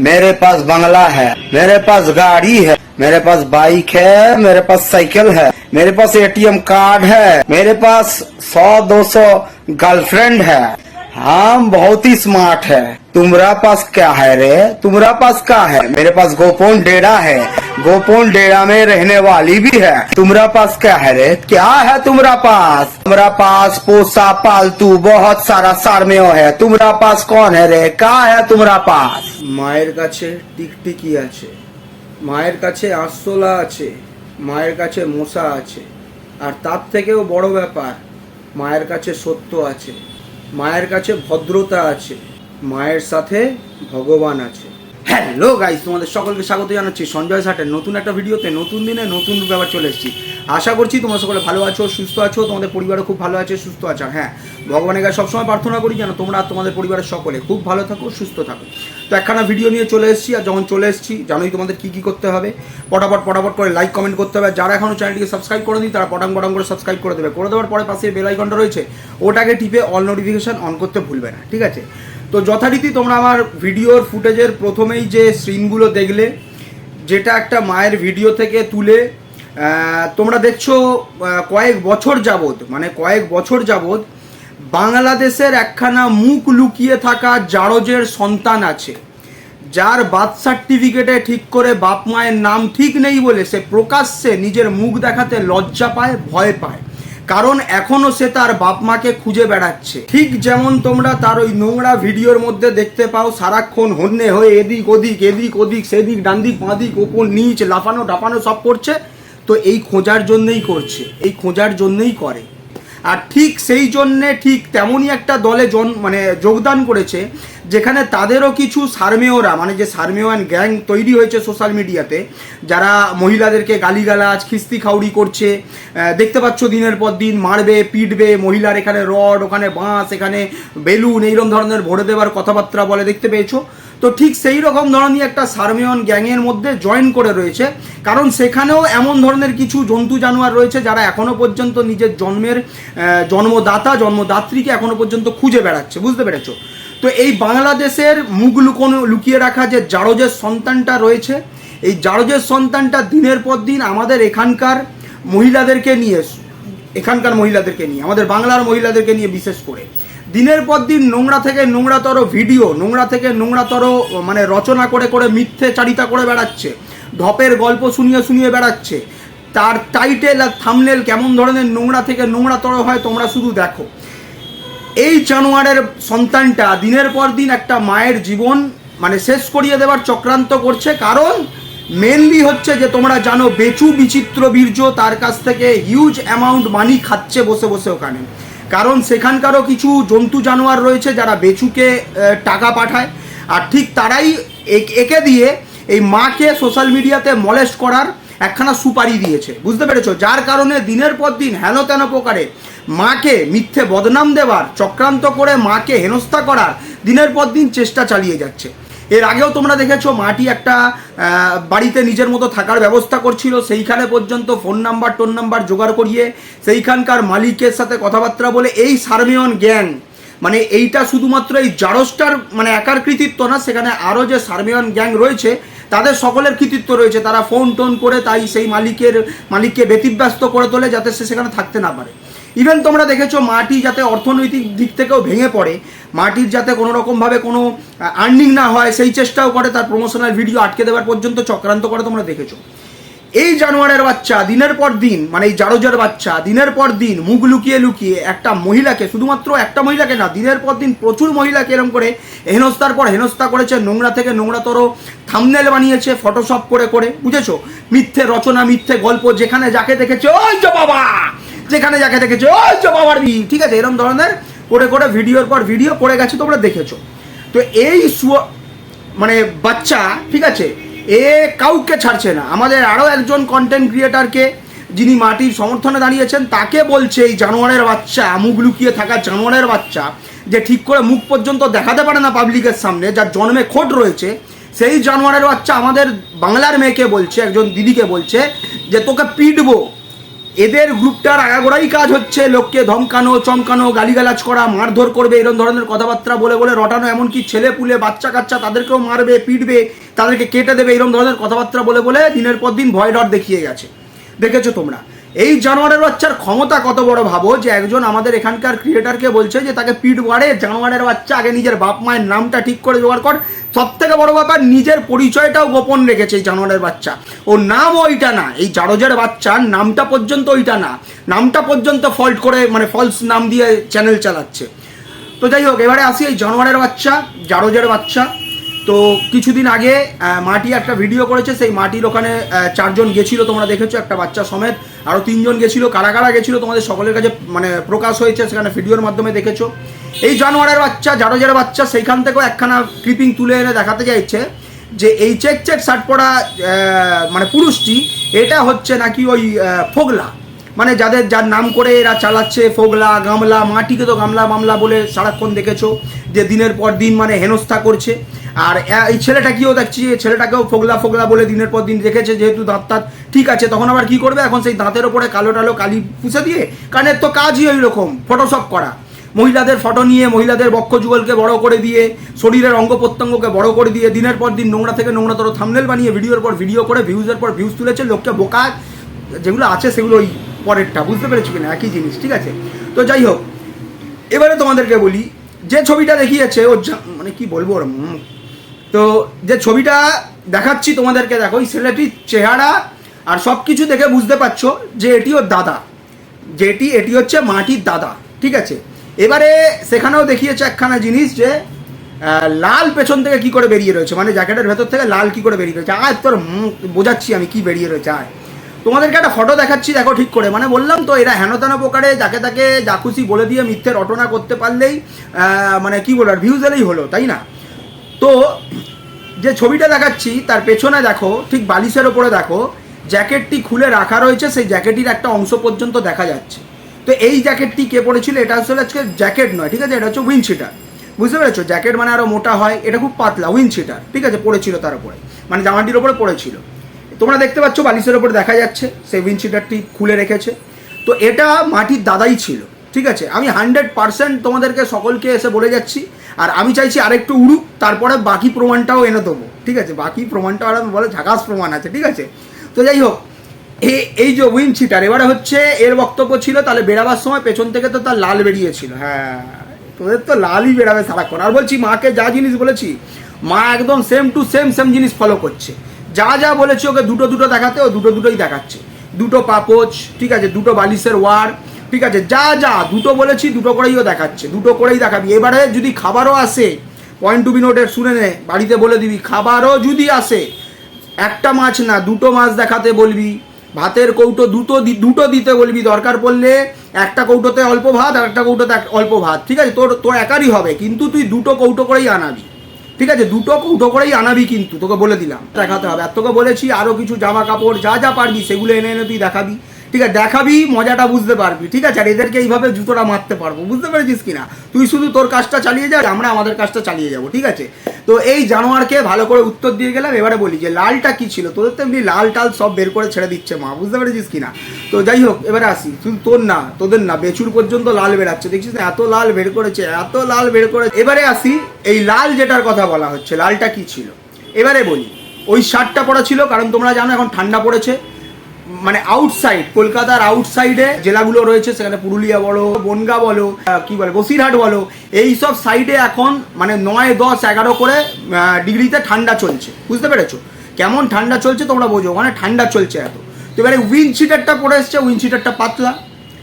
मेरे पास बंगला है, मेरे पास गाड़ी है, मेरे पास बाइक है, मेरे पास साइकिल है, मेरे पास एटीएम कार्ड है, मेरे पास सौ दो सौ गर्लफ्रेंड है। हम बहुत ही स्मार्ट है तुम्हारा पास क्या है रे तुम्हारा पास क्या है मेरे पास गोपोन डेरा है गोपोन डेरा में रहने वाली भी है तुम्हारा पास क्या है रे क्या है तुम्हारा पास तुम्हारा पास पोसा पालतू बहुत सारा सारमेय है तुम्हारा पास कौन है रे क्या है तुम्हारा पास মায়ের কাছে টিকটিকি আছে মায়ের কাছে আরশোলা আছে মায়ের কাছে মশা আছে আর তার থেকেও বড় ব্যাপার মায়ের কাছে সত্য আছে মায়ের কাছে ভদ্রতা আছে, মায়ের সাথে ভগবান আছে। হ্যালো গাইস তোমাদের সকলকে স্বাগত জানাচ্ছি সঞ্জয় সাটের নতুন একটা ভিডিওতে নতুন দিনে নতুন ব্যাপার চলে এসেছি। আশা করছি তোমরা সকলে ভালো আছো, সুস্থ আছো, তোমাদের পরিবারও খুব ভালো আছে, সুস্থ আছো। হ্যাঁ ভগবানের কাছে সবসময় প্রার্থনা করি যেন তোমরা আর তোমাদের পরিবারের সকলে খুব ভালো থাকো, সুস্থ থাকো। তো একখানা ভিডিও নিয়ে চলে এসেছি, আর যখন চলে এসেছি, জানোই তোমাদের কী কী করতে হবে। পটাপট পটাপট করে লাইক কমেন্ট করতে হবে। যারা এখনও চ্যানেলটিকে সাবস্ক্রাইব করে দিই তারা পটাং পটাং করে সাবস্ক্রাইব করে দেবে। করে দেওয়ার পরে পাশে বেল আইকনটা রয়েছে, ওটাকে টিপে অল নোটিফিকেশন অন করতে ভুলবে না, ঠিক আছে? তো যথারীতি তোমরা আমার ভিডিওর ফুটেজের প্রথমেই যে সিনগুলো দেখলে, যেটা একটা মায়ের ভিডিও থেকে তুলে তোমরা দেখছ কয়েক বছর যাবৎ মানে কয়েক বছর যাবৎ বাংলাদেশের একখানা মুখ লুকিয়ে থাকা জারজের সন্তান আছে, যার বার্থ সার্টিফিকেটে ঠিক করে বাপ মায়ের নাম ঠিক নেই বলে সে প্রকাশ্যে নিজের মুখ দেখাতে লজ্জা পায়, ভয় পায়। কারণ এখনও সে তার বাপ মাকে খুঁজে বেড়াচ্ছে। ঠিক যেমন তোমরা তার ওই নোংরা ভিডিওর মধ্যে দেখতে পাও, সারাক্ষণ হন্যে হয়ে এদিক ওদিক এদিক ওদিক, সেদিক ডান্দিক, বাঁদিক, ওপর, নিচ, লাফানো ডাফানো সব করছে। তো এই খোঁজার জন্যেই করছে, এই খোঁজার জন্যই করে। আর ঠিক সেই জন্যে ঠিক তেমনই একটা দলে জন মানে যোগদান করেছে, যেখানে তাদেরও কিছু সার্মেয়রা মানে যে সার্মেয়ান গ্যাং তৈরি হয়েছে সোশ্যাল মিডিয়াতে যারা মহিলাদেরকে গালিগালাজ, খিস্তি খাউড়ি করছে দেখতে পাচ্ছ দিনের পর দিন মারবে, পিটবে, মহিলার এখানে রড, ওখানে বাঁশ, এখানে বেলুন এইরকম ধরনের ভরে দেওয়ার কথাবার্তা বলে, দেখতে পেয়েছ? তো ঠিক সেই রকম ধরনের একটা সার্মেয়ন গ্যাংয়ের মধ্যে জয়েন করে রয়েছে। কারণ সেখানেও এমন ধরনের কিছু জন্তু জানোয়ার রয়েছে যারা এখনও পর্যন্ত নিজের জন্মের জন্মদাতা, জন্মদাত্রীকে এখনও পর্যন্ত খুঁজে বেড়াচ্ছে। বুঝতে পেরেছ? তো এই বাংলাদেশের মুখ লুকোনো, লুকিয়ে রাখা যে জারজের সন্তানটা রয়েছে, এই জারজের সন্তানটা দিনের পর দিন আমাদের এখানকার মহিলাদেরকে নিয়ে, এখানকার মহিলাদেরকে নিয়ে, আমাদের বাংলার মহিলাদেরকে নিয়ে বিশেষ করে। দিনের পর দিন নোংরা থেকে নোংরাতর ভিডিও, নোংরা থেকে নোংরাতর মানে রচনা করে করে মিথ্যে চারিতা করে বেড়াচ্ছে, ধপের গল্প শুনিয়ে শুনিয়ে বেড়াচ্ছে, তার টাইটেল আর থামনেল কেমন ধরনের নোংরা থেকে নোংরাতর হয় তোমরা শুধু দেখো। এই জানোয়ারের সন্তানটা দিনের পর দিন একটা মায়ের জীবন মানে শেষ করিয়ে দেওয়ার চক্রান্ত করছে, কারণ মেনলি হচ্ছে যে তোমরা জানো, বেচু বিচিত্র বীর্য তার কাছ থেকে হিউজ অ্যামাউন্ট মানি খাচ্ছে বসে বসে ওখানে। কারণ সেখানকারও কিছু জন্তু জানোয়ার রয়েছে যারা বেচুকে টাকা পাঠায়। আর ঠিক তারাই একে দিয়ে এই মাকে সোশ্যাল মিডিয়াতে মলেস্ট করার একখানা সুপারি দিয়েছে। বুঝতে পেরেছ? যার কারণে দিনের পর দিন হেন তেন প্রকারে মাকে মিথ্যে বদনাম দেওয়ার চক্রান্ত করে মাকে হেনস্থা করার দিনের পর দিন চেষ্টা চালিয়ে যাচ্ছে। এর আগেও তোমরা দেখেছ, মাটি একটা বাড়িতে নিজের মতো থাকার ব্যবস্থা করছিল। সেইখানে পর্যন্ত ফোন নাম্বার টোন নাম্বার জোগাড় করিয়ে সেইখানকার মালিকের সাথে কথাবার্তা বলে এই সার্মেয়ন গ্যাং মানে এইটা শুধুমাত্র এই জারস্টার মানে একার কৃতিত্ব না, সেখানে আরও যে সার্মেয়ন গ্যাং রয়েছে, তাদের সকলের কৃতিত্ব রয়েছে। তারা ফোন টোন করে তাই সেই মালিকের, মালিককে ব্যতিব্যস্ত করে তোলে যাতে সে সেখানে থাকতে না পারে। ইভেন তোমরা দেখেছ মাটি যাতে অর্থনৈতিক দিক থেকেও ভেঙে পড়ে, মাটির যাতে কোনো রকমভাবে কোনো আর্নিং না হয়, সেই চেষ্টাও করে তার প্রমোশনাল ভিডিও আটকে দেওয়ার পর্যন্ত চক্রান্ত করে তোমরা দেখেছ। এই জানোয়ারের বাচ্চা দিনের পর দিন মানে এই জারোজার বাচ্চা দিনের পর দিন মুখ লুকিয়ে লুকিয়ে একটা মহিলাকে, শুধুমাত্র একটা মহিলাকে না, দিনের পর দিন প্রচুর মহিলাকে এরকম করে হেনস্তার পর হেনস্থা করেছে, নোংরা থেকে নোংরাতর থামনেল বানিয়েছে ফটোশপ করে করে, বুঝেছ? মিথ্যে রচনা, মিথ্যে গল্প, যেখানে যাকে দেখেছে, ওই যে বাবা! যেখানে যাকে দেখেছে, ওই চো বাবার বি ঠিক আছে এরকম ধরনের করে করে ভিডিওর পর ভিডিও করে গেছে, তোমরা দেখেছ। তো এই মানে বাচ্চা, ঠিক আছে, এ কাউকে ছাড়ছে না। আমাদের আরও একজন কন্টেন্ট ক্রিয়েটারকে যিনি মাটির সমর্থনে দাঁড়িয়েছেন, তাকে বলছে এই জানোয়ারের বাচ্চা, মুখ লুকিয়ে থাকা জানোয়ারের বাচ্চা, যে ঠিক করে মুখ পর্যন্ত দেখাতে পারে না পাবলিকের সামনে, যার জন্মে খোট রয়েছে, সেই জানোয়ারের বাচ্চা আমাদের বাংলার মেয়েকে বলছে, একজন দিদিকে বলছে, যে তোকে পিটবো। এদের গ্রুপটার আগাগোড়াই কাজ হচ্ছে, লোককে ধমকানো, চমকানো, গালিগালাজ করা, মারধর করবে এরকম ধরনের কথাবার্তা বলে বলে রটানো, এমনকি ছেলে পুলে বাচ্চা কাচ্চা তাদেরকেও মারবে, পিটবে, তাদেরকে কেটে দেবে এরকম ধরনের কথাবার্তা বলে বলে দিনের পর দিন ভয় ডট দেখিয়ে গেছে। দেখেছ তোমরা? এই জানোয়ারের বাচ্চার ক্ষমতা কত বড় ভাবো? যে একজন আমাদের এখানকার ক্রিয়েটারকে বলছে যে, তাকে পিট বাড়ে, জানোয়ারের বাচ্চা, আগে নিজের বাপ মায়ের নামটা ঠিক করে জোগাড় কর। সব থেকে বড় ব্যাপার, নিজের পরিচয়টাও গোপন রেখেছে এই জানোয়ারের বাচ্চা। ওর নাম ওইটা না, এই জারজের বাচ্চার নামটা পর্যন্ত ওইটা না। নামটা পর্যন্ত ফল্ট করে মানে ফলস নাম দিয়ে চ্যানেল চালাচ্ছে। তো যাই হোক, এবারে আসি এই জানোয়ারের বাচ্চা, জারজের বাচ্চা। তো কিছুদিন আগে মাটি একটা ভিডিও করেছে, সেই মাটির ওখানে চারজন গেছিল, তোমরা দেখেছ, একটা বাচ্চা সমেত। আরও তিনজন গেছিল, কারা কারা গেছিল, তোমাদের সকলের কাছে মানে প্রকাশ হয়েছে, সেখানে ভিডিওর মাধ্যমে দেখেছ। এই জানোয়ারের বাচ্চা, জারজের বাচ্চা, সেইখান থেকেও একখানা ক্লিপিং তুলে এনে দেখাতে চাইছে, যে এই চেক চেক শার্ট পরা মানে পুরুষটি, এটা হচ্ছে নাকি ওই ফোগলা। মানে যাদের, যার নাম করে এরা চালাচ্ছে, ফোগলা, গামলা, মাটিকে তো গামলা মামলা বলে সারাক্ষণ দেখেছ, যে দিনের পর দিন মানে হেনস্থা করছে। আর এই ছেলেটাকেও দেখছি, এই ছেলেটাকেও ফোগলা ফোগলা বলে দিনের পর দিন রেখেছে, যেহেতু দাঁত তাঁত ঠিক আছে, তখন আবার কি করবে? এখন সেই দাঁতের ওপরে কালো টালো কালি পুষে দিয়ে এর তো কাজই ওই রকম ফটোশপ করা। মহিলাদের ফটো নিয়ে, মহিলাদের বক্ষ যুগলকে বড় করে দিয়ে, শরীরের অঙ্গ প্রত্যঙ্গকে বড় করে দিয়ে, দিনের পর দিন নোংরা থেকে নোংরাতর থামনেল বানিয়ে ভিডিওর পর ভিডিও করে ভিউজের পর ভিউজ তুলেছে, লোককে বোকা যেগুলো আছে সেগুলো ওই পরেরটা, বুঝতে পেরেছি কিনা? একই জিনিস, ঠিক আছে? তো যাই হোক, এবারে তোমাদেরকে বলি, যে ছবিটা দেখিয়েছে, ও যা- মানে কি বলব ওর। তো যে ছবিটা দেখাচ্ছি তোমাদেরকে, দেখো, এই ছেলেটির চেহারা আর সব কিছু দেখে বুঝতে পারছ যে এটি ওর দাদা। যেটি, এটি হচ্ছে মাটির দাদা, ঠিক আছে? এবারে সেখানেও দেখিয়েছে একখানা জিনিস যে লাল পেছন থেকে কি করে বেরিয়ে রয়েছে? মানে জ্যাকেটের ভেতর থেকে লাল কি করে বেরিয়ে রয়েছে? আয় তোর বোঝাচ্ছি আমি কি বেরিয়ে রয়েছে, আয়। তোমাদেরকে একটা ফটো দেখাচ্ছি, দেখো ঠিক করে। মানে বললাম তো, এরা হেন তেন প্রকারে যাকে তাকে যা খুশি বলে দিয়ে মিথ্যে রটনা করতে পারলেই মানে কি বলার ভিউজ এলেই হলো, তাই না? তো, যে ছবিটা দেখাচ্ছি, তার পেছনে দেখো, ঠিক বালিশের ওপরে দেখো, জ্যাকেটটি খুলে রাখা রয়েছে, সেই জ্যাকেটির একটা অংশ পর্যন্ত দেখা যাচ্ছে। তো এই জ্যাকেটটি কে পড়েছিল এটা আসলে আজকে জ্যাকেট নয়, ঠিক আছে? এটা হচ্ছে উইন্ডশিটার বুঝতে পেরেছ? জ্যাকেট মানে আরও মোটা হয়, এটা খুব পাতলা উইন্ডশিটার ঠিক আছে? পড়েছিল তার উপরে মানে জামাটির ওপরে পড়েছিল। তোমরা দেখতে পাচ্ছ বালিশের ওপরে দেখা যাচ্ছে, সেই উইন্ডশিটারটি খুলে রেখেছে। তো এটা মাটির দাদাই ছিল, ঠিক আছে? আমি হান্ড্রেড পার্সেন্ট তোমাদেরকে সকলকে এসে বলে যাচ্ছি, আর আমি চাইছি আরেকটু উড়ুক, তারপরে বাকি প্রমাণটাও এনে দেবো, ঠিক আছে? বাকি প্রমাণটা আর বলে ঝাকাস প্রমাণ আছে, ঠিক আছে? তো যাই হোক এই এই যে উইন চিটার এবারে হচ্ছে এর বক্তব্য ছিল, তাহলে বেরাবার সময় পেছন থেকে তো তার লাল বেরিয়েছিল। হ্যাঁ তোদের তো লালই বেরাবে সারাক্ষণ। আর বলছি, মাকে যা জিনিস বলেছি, মা একদম সেম টু সেম সেম জিনিস ফলো করছে। যা যা বলেছি ওকে দুটো দুটো দেখাতে, ও দুটো দুটোই দেখাচ্ছে। দুটো পাপোচ, ঠিক আছে, দুটো বালিশের ওয়ার, ঠিক আছে, যা যা, দুটো বলেছি, দুটো করেই ও দেখাচ্ছে, দুটো করেই দেখাবি। এবারে যদি খাবারও আসে পয়েন্ট টু বি নোটের শুনে নে, বাড়িতে বলে দিবি, খাবারও যদি আসে, একটা মাছ না, দুটো মাছ দেখাতে বলবি, ভাতের কৌটো দুটো দুটো দিতে বলবি, দরকার পড়লে একটা কৌটোতে অল্প ভাত আর একটা কৌটোতে অল্প ভাত, ঠিক আছে, তোর তোর একারই হবে, কিন্তু তুই দুটো কৌটো করেই আনাবি। ঠিক আছে, দুটো কৌটো করেই আনাবি কিন্তু, তোকে বলে দিলাম। দেখাতে হবে। আর তোকে বলেছি আরও কিছু জামা কাপড় যা যা পারবি, সেগুলো এনে এনে তুই দেখাবি। ঠিক আছে, দেখাবি, মজাটা বুঝতে পারবি। ঠিক আছে, আর এদেরকে এইভাবে জুতোটা মারতে পারব। বুঝতে পেরেছিস কিনা? তুই শুধু তোর কাজটা চালিয়ে যা, আমরা আমাদের কাজটা চালিয়ে যাব। ঠিক আছে? তো এই জানোয়ারকে ভালো করে উত্তর দিয়ে গেলাম এবারে বলি যে লালটা কি ছিল? তোদের তো এমনি লাল টাল সব বের করে ছেড়ে দিচ্ছে মা বুঝতে পেরেছিস কিনা? তো যাই হোক এবারে আসি। শুধু তোর না তোদের না বেচুর পর্যন্ত লাল বেরাচ্ছে দেখছিস না, এত লাল বের করেছে এত লাল বের করে এবারে আসি এই লাল যেটার কথা বলা হচ্ছে লালটা কি ছিল? এবারে বলি ওই শার্টটা পরা ছিল কারণ তোমরা জানো এখন ঠান্ডা পড়েছে। মানে আউটসাইড কলকাতার আউটসাইডে জেলাগুলো রয়েছে, সেখানে পুরুলিয়া বলো, বনগা বলো কি বলে, বসিরহাট বলো এই সব সাইডে এখন মানে নয়, দশ, এগারো করে ডিগ্রিতে ঠান্ডা চলছে। বুঝতে পেরেছ? কেমন ঠান্ডা চলছে তোমরা বোঝো, ওখানে ঠান্ডা চলছে এত। তো এবারে উইন্ড সিটারটা পড়ে এসছে উইন্ড সিটারটা পাতলা।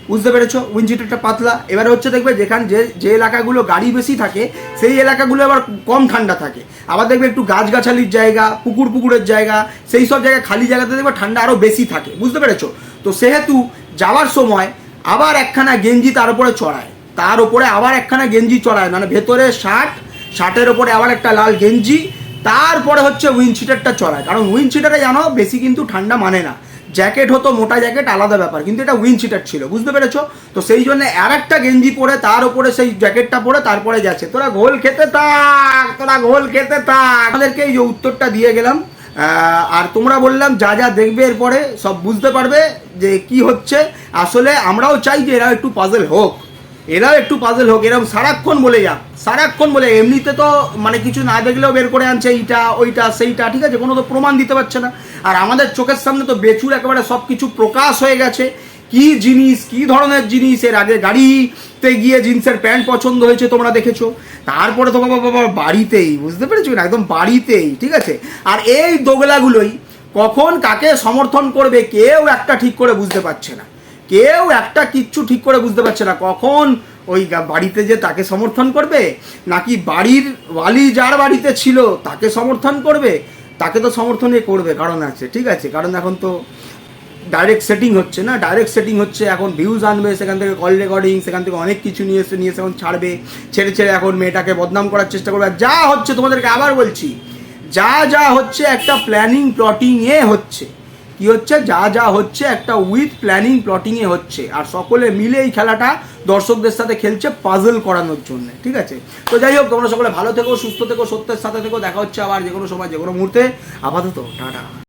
বুঝতে পেরেছ? উইন্ড শিটারটা পাতলা। এবারে হচ্ছে দেখবে যেখানে যে যে এলাকাগুলো গাড়ি বেশি থাকে, সেই এলাকাগুলো আবার কম ঠান্ডা থাকে। আবার দেখবে একটু গাছগাছালির জায়গা, পুকুর পুকুরের জায়গা, সেই সব জায়গায় খালি জায়গাতে দেখবে ঠান্ডা আরও বেশি থাকে। বুঝতে পেরেছ? তো সেহেতু যাওয়ার সময় আবার একখানা গেঞ্জি তার উপরে চড়ায়। তার উপরে আবার একখানা গেঞ্জি চড়ায়। মানে ভেতরে শার্ট, শার্টের ওপরে আবার একটা লাল গেঞ্জি, তারপরে হচ্ছে উইন্ডশিটারটা চড়ায়। কারণ উইন্ডশিটারে জানো, বেশি কিন্তু ঠান্ডা মানে না। জ্যাকেট হতো, মোটা জ্যাকেট, আলাদা ব্যাপার। কিন্তু এটা উইন্ডশিটার ছিল, বুঝতে পেরেছ? তো সেই জন্য আর একটা গেঞ্জি পরে, তার উপরে সেই জ্যাকেটটা পরে তারপরে যাচ্ছে। তোরা গোল খেতে থাক, তোরা গোল খেতে থাক। আমাদেরকে এই যে উত্তরটা দিয়ে গেলাম আর তোমরা বললাম, যা যা দেখবে এরপরে সব বুঝতে পারবে যে কি হচ্ছে। আসলে আমরাও চাই যে এরা একটু পাজেল হোক। এরাও একটু পাজেল হোক এরকম সারাক্ষণ বলে যাক। সারাক্ষণ বলে এমনিতে তো মানে কিছু না দেখলেও বের করে আনছে, এইটা, ওইটা, সেইটা, ঠিক আছে? কোনো তো প্রমাণ দিতে পারছে না। আর আমাদের চোখের সামনে তো বেচুর একেবারে সব কিছু প্রকাশ হয়ে গেছে। কি জিনিস, কি ধরনের জিনিস? এর আগে গাড়িতে গিয়ে জিন্সের প্যান্ট পছন্দ হয়েছে, তোমরা দেখেছ। তারপরে তোমার বাবা বাড়িতেই, বুঝতে পেরেছ না? একদম বাড়িতেই, ঠিক আছে? আর এই দোগলাগুলোই কখন কাকে সমর্থন করবে, কেউ একটা ঠিক করে বুঝতে পারছে না। কেউ একটা কিচ্ছু ঠিক করে বুঝতে পারছে না। কখন ওই বাড়িতে যে তাকে সমর্থন করবে, নাকি বাড়ির ওয়ালি যার বাড়িতে ছিল তাকে সমর্থন করবে? তাকে তো সমর্থনই করবে, কারণ আছে, ঠিক আছে? কারণ এখন তো ডাইরেক্ট সেটিং হচ্ছে না। ডাইরেক্ট সেটিং হচ্ছে এখন ভিউজ আনবে, সেখান থেকে কল রেকর্ডিং সেখান থেকে অনেক কিছু নিয়ে এসে নিয়ে এসে এখন ছাড়বে, ছেড়ে ছেড়ে এখন মেয়েটাকে বদনাম করার চেষ্টা করবে। আর যা হচ্ছে, তোমাদেরকে আবার বলছি, যা যা হচ্ছে, একটা প্ল্যানিং প্লটিং এ হচ্ছে। কি হচ্ছে? যা যা হচ্ছে একটা উইথ প্ল্যানিং প্লটিং এ হচ্ছে। আর সকলে মিলে এই খেলাটা দর্শকদের সাথে খেলছে পাজল করানোর জন্য, ঠিক আছে? তো যাই হোক, তোমরা সকলে ভালো থেকো, সুস্থ থেকো, সত্যের সাথে থেকো। দেখা হচ্ছে আবার যে কোনো সময় যে কোনো মুহূর্তে। আপাতত, টাটা।